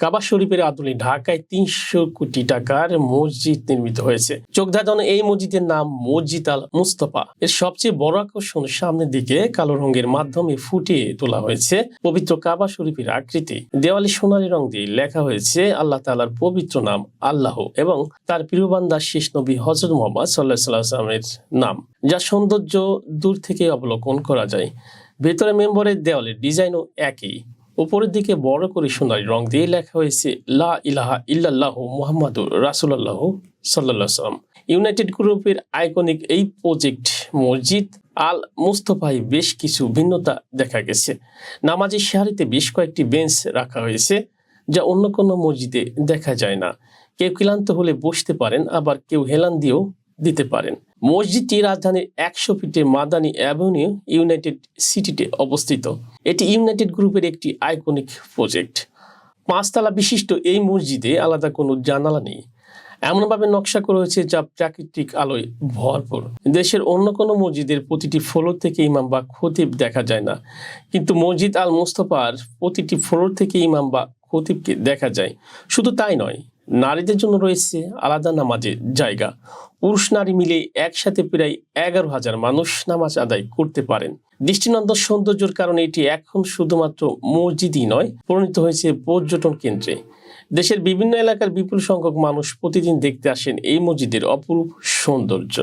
কাবা শরীফের আদলে ঢাকায় তিনশো কোটি টাকার মসজিদ নির্মিত হয়েছে। চোখধাঁধানো এই মসজিদের নাম মসজিদ আল মুস্তফা। এর সবচেয়ে বড় আকর্ষণ সামনের দিকে কালো রঙের মাধ্যমে ফুটিয়ে তোলা হয়েছে পবিত্র কাবা শরীফের আকৃতি। দেওয়ালে সোনালী রং দিয়ে লেখা হয়েছে আল্লাহ তাআলার পবিত্র নাম আল্লাহ এবং তার প্রিয়বান্দা শেষ নবী হজরত মোহাম্মদ সাল্লাহ সাল্লামের নাম যা সৌন্দর্য দূর থেকে অবলোকন করা যায়। ভেতরে মেম্বরের দেওয়ালের ডিজাইনও একই। উপরের দিকে বড় করে সোনালী রং দিয়ে লেখা হয়েছে, লা ইলাহা ইল্লাল্লাহ মুহাম্মাদুর রাসুলাল্লাহ সাল্লাহ সাল্লাম ইউনাইটেড গ্রুপের আইকনিক এই প্রজেক্ট মসজিদ আল মুস্তফায় বেশ কিছু ভিন্নতা দেখা গেছে। নামাজের সারিতে বেশ কয়েকটি বেঞ্চ রাখা হয়েছে, যা অন্য কোনো মসজিদে দেখা যায় না। কেউ ক্লান্ত হলে বসতে পারেন, আবার কেউ হেলান দিয়েও দিতে পারেন। মসজিদটি রাজধানীর একশো ফিটে মাদানী অ্যাভিনিউ, ইউনাইটেড সিটিতে অবস্থিত। এটি ইউনাইটেড গ্রুপের একটি আইকনিক প্রজেক্ট। পাঁচতলা বিশিষ্ট এই মসজিদে আলাদা কোনো জানালা নেই। এমনভাবে নকশা করা হয়েছে যা প্রাকৃতিক আলোয় ভরপুর। দেশের অন্য কোনো মসজিদের প্রতিটি ফ্লোর থেকে ইমাম বা খতিব দেখা যায় না। কিন্তু মসজিদ আল মুস্তফার প্রতিটি ফ্লোর থেকে ইমাম বা খতিবকে দেখা যায়। শুধু তাই নয় নারীদের জন্য রয়েছে আলাদা নামাজের জায়গা। পুরুষ নারী মিলে একসাথে প্রায় এগারো হাজার মানুষ নামাজ আদায় করতে পারেন। দৃষ্টিনন্দন সৌন্দর্যের কারণে এটি এখন শুধুমাত্র মসজিদই নয়, পরিণত হয়েছে পর্যটন কেন্দ্রে। দেশের বিভিন্ন এলাকার বিপুল সংখ্যক মানুষ প্রতিদিন দেখতে আসেন এই মসজিদের অপরূপ সৌন্দর্য।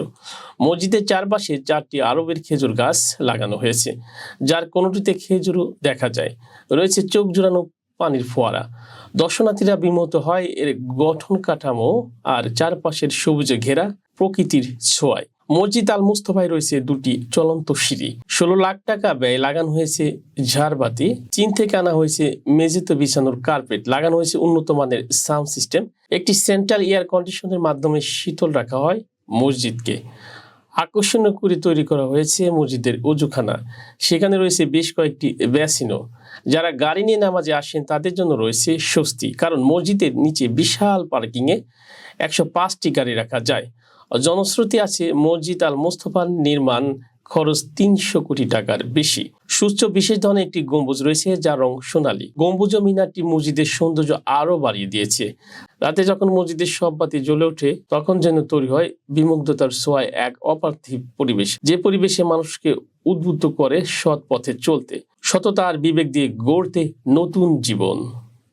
মসজিদের চারপাশে চারটি আরবের খেজুর গাছ লাগানো হয়েছে, যার কোনোটিতে খেজুরও দেখা যায়। রয়েছে চোখ জোড়ানো পানির ফোয়ারা। দর্শনার্থীরা বিমত হয় এর গঠন কাঠামো আর চারপাশের সবুজে ঘেরা প্রকৃতির ছোঁয়ায়। মসজিদ আল মুস্তফায় রয়েছে দুটি চলন্ত সিঁড়ি। ষোলো লাখ টাকা ব্যয় লাগানো হয়েছে ঝাড়বাতি। চীন থেকে আনা হয়েছে মেঝেতে বিছানোর কার্পেট। লাগানো হয়েছে উন্নত মানের সাউন্ড সিস্টেম। একটি সেন্ট্রাল এয়ার কন্ডিশনের মাধ্যমে শীতল রাখা হয় মসজিদকে। আকর্ষণীয় করে তৈরি করা হয়েছে মসজিদের উজুখানা সেখানে রয়েছে বেশ কয়েকটি ব্যাসিনো যারা গাড়ি নিয়ে নামাজে আসেন, তাদের জন্য রয়েছে স্বস্তি। কারণ মসজিদের নিচে বিশাল পার্কিংয়ে একশো পাঁচটি গাড়ি রাখা যায়। জনশ্রুতি আছে মসজিদ আল মোস্তফার নির্মাণ খরচ তিনশো কোটি টাকার বেশি। সুস্থ বিশেষ ধরনের একটি গম্বুজ রয়েছে, যার রং সোনালী। গম্বুজ ও মিনারটি মসজিদের সৌন্দর্য আরও বাড়িয়ে দিয়েছে। রাতে যখন মসজিদের সব বাতি জ্বলে ওঠে, তখন যেন তৈরি হয় বিমুগ্ধতার ছোঁয়ায় এক অপার্থিব পরিবেশ, যে পরিবেশে মানুষকে উদ্বুদ্ধ করে সৎ পথে চলতে। সততা আর বিবেক দিয়ে গড়তে নতুন জীবন।